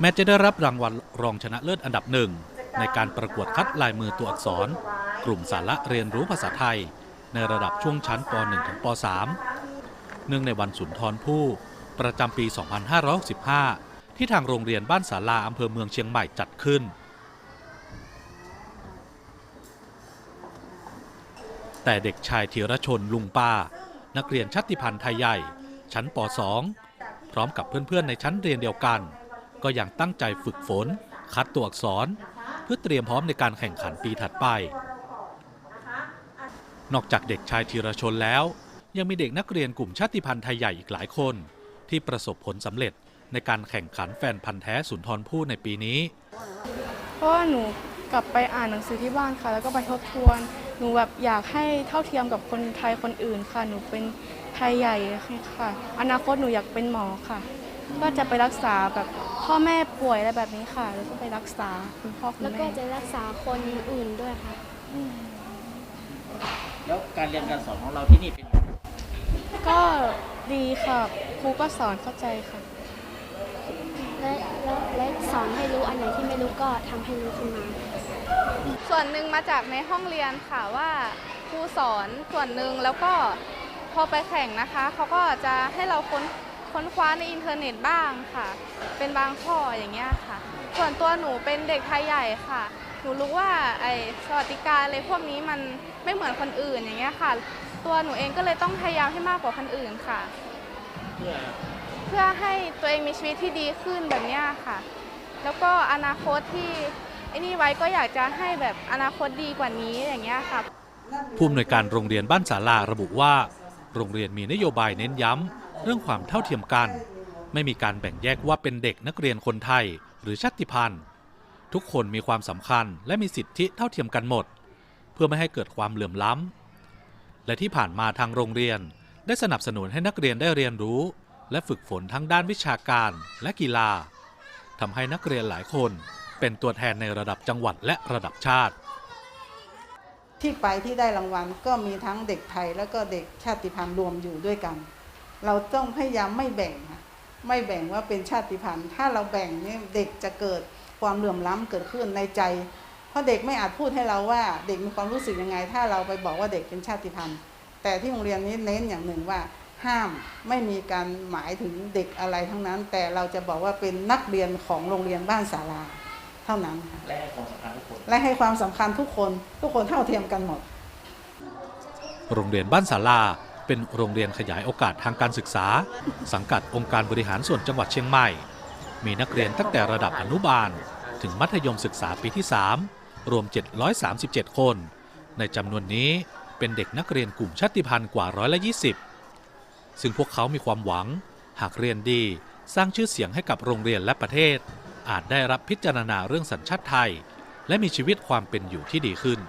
แม้จะได้รับรางวัลรองชนะเลิศอันดับหนึ่ง ในการประกวดคัดลายมือตัวอักษร กลุ่มสาระเรียนรู้ภาษาไทย ในระดับช่วงชั้นป .1 ถึงป .3 เนื่องในวันสุนทรภู่ประจำปี 2565 ที่ทางโรงเรียนบ้านศาลาอำเภอเมืองเชียงใหม่จัดขึ้น แต่เด็กชายธีรชนลุงป้า นักเรียนชาติพันธุ์ไทยใหญ่ ชั้นป .2 พร้อมกับเพื่อนๆในชั้นเรียนเดียวกัน ก็ยังตั้งใจฝึกฝน คัดตัวอักษร เพื่อเตรียมพร้อมในการแข่งขันปีถัดไป นอกจากเด็กชายธีรชนแล้ว ยังมีเด็กนักเรียนกลุ่มชาติพันธุ์ไทยใหญ่อีกหลายคน ที่ประสบผลสำเร็จในการแข่งขันแฟนพันธ์แท้สุนทรภู่ในปีนี้ เพราะว่าหนูกลับไปอ่านหนังสือที่บ้านค่ะ แล้วก็ไปทบทวน หนูแบบอยากให้เท่าเทียมกับคนไทยคนอื่นค่ะ หนูเป็นไทยใหญ่ค่ะ อนาคตหนูอยากเป็นหมอค่ะ ก็จะไปรักษาแบบพ่อแม่ป่วยอะไรแบบนี้ค่ะ แล้วก็ไปรักษาคุณพ่อคุณแล้วก็แม่จะรักษาคนอื่นด้วยค่ะ แล้วการเรียนการสอนของเราที่นี่เป็นยังไงก็ดีค่ะครูก็สอนเข้าใจค่ะ และและและสอนให้รู้อันไหนที่ไม่รู้ก็ทำให้รู้ขึ้นมา ส่วนหนึ่งมาจากในห้องเรียนค่ะว่าครูสอนส่วนหนึ่งแล้วก็พอไปแข่งนะคะ เขาก็จะให้เราค้นค้ ค้นคว้าในอินเทอร์เน็ตบ้างค่ะ เป็นบางข้ออย่างเงี้ยค่ะ ส่วนตัวหนูเป็นเด็กไทยใหญ่ค่ะ หนูรู้ว่าไอ้สวัสดิการอะไรพวกนี้มันไม่เหมือนคนอื่นอย่างเงี้ยค่ะ ตัวหนูเองก็เลยต้องพยายามให้มากกว่าคนอื่นค่ะ เพื่อเพื่อให้ตัวเองมีชีวิตที่ดีขึ้นแบบเนี้ยค่ะ แล้วก็อนาคตที่ไอ้นี่ไว้ก็อยากจะให้แบบอนาคตดีกว่านี้อย่างเงี้ยค่ะผู้อำนวยการโรงเรียนบ้านศาลาระบุว่า โรงเรียนมีนโยบายเน้นย้ำ เรื่องความเท่าเทียมกัน ไม่มีการแบ่งแยกว่าเป็นเด็กนักเรียนคนไทย หรือชาติพันธุ์ ทุกคนมีความสำคัญและมีสิทธิเท่าเทียมกันหมด เพื่อไม่ให้เกิดความเหลื่อมล้ำและที่ผ่านมาทางโรงเรียนได้สนับสนุนให้นักเรียนได้เรียนรู้ และฝึกฝนทั้งด้านวิชาการและกีฬาทำให้นักเรียนหลายคนเป็นตัวแทนในระดับจังหวัดและระดับชาติ ที่ไปที่ได้รางวัลก็มีทั้งเด็กไทย แล้วก็เด็กชาติพันธุ์รวมอยู่ด้วยกัน เราต้องพยายามไม่แบ่งค่ะไม่แบ่งว่าเป็นชาติพันธุ์ ถ้าเราแบ่งเนี่ยเด็กจะเกิดความเหลื่อมล้ำเกิดขึ้นในใจ เพราะเด็กไม่อาจพูดให้เราว่าเด็กมีความรู้สึกยังไง ถ้าเราไปบอกว่าเด็กเป็นชาติพันธุ์ แต่ที่โรงเรียนนี้เน้นอย่างหนึ่งว่าห้ามไม่มีการหมายถึงเด็กอะไรทั้งนั้น แต่เราจะบอกว่าเป็นนักเรียนของโรงเรียนบ้านศาลาเท่านั้นค่ะและให้ความสำคัญทุกคนและให้ความสำคัญทุกคน ทุกคนเท่าเทียมกันหมด โรงเรียนบ้านศาลา เป็นโรงเรียนขยายโอกาสทางการศึกษา สังกัดองค์การบริหารส่วนจังหวัดเชียงใหม่ มีนักเรียนตั้งแต่ระดับอนุบาล ถึงมัธยมศึกษาปีที่ 3 รวม 737 คน ในจำนวนนี้เป็นเด็กนักเรียนกลุ่มชาติพันธุ์กว่าร้อยละ20 ซึ่งพวกเขามีความหวัง หากเรียนดีสร้างชื่อเสียงให้กับโรงเรียนและประเทศ อาจได้รับพิจารณาเรื่องสัญชาติไทย และมีชีวิตความเป็นอยู่ที่ดีขึ้น